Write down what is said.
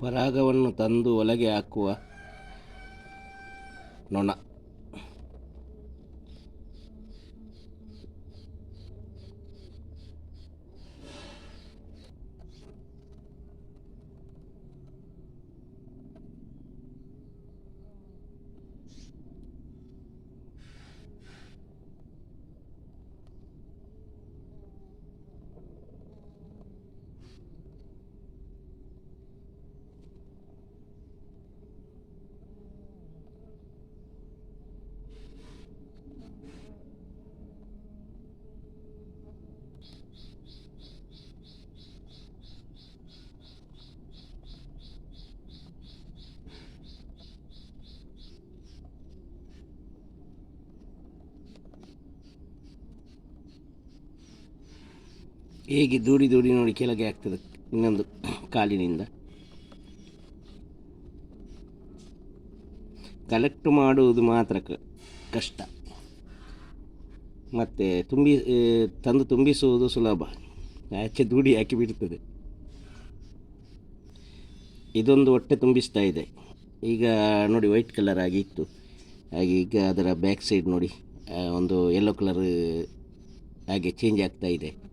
ಪರಾಗವನ್ನು ತಂದು ಒಳಗೆ ಹಾಕುವ ನೊಣ. ಹೇಗೆ ದೂಡಿ ದೂಡಿ ನೋಡಿ ಕೆಳಗೆ ಆಗ್ತದೆ ಇನ್ನೊಂದು ಕಾಲಿನಿಂದ. ಕಲೆಕ್ಟ್ ಮಾಡುವುದು ಮಾತ್ರ ಕಷ್ಟ. ಮತ್ತು ತುಂಬಿ ತಂದು ತುಂಬಿಸುವುದು ಸುಲಭ. ಆಚೆ ದೂಡಿ ಹಾಕಿ ಬಿಡ್ತದೆ. ಇದೊಂದು ಹೊಟ್ಟೆ ತುಂಬಿಸ್ತಾ ಇದೆ. ಈಗ ನೋಡಿ ವೈಟ್ ಕಲರ್ ಆಗಿ ಇತ್ತು. ಹಾಗೆ ಈಗ ಅದರ ಬ್ಯಾಕ್ ಸೈಡ್ ನೋಡಿ ಒಂದು ಯೆಲ್ಲೋ ಕಲರ್ ಹಾಗೆ ಚೇಂಜ್ ಆಗ್ತಾ ಇದೆ.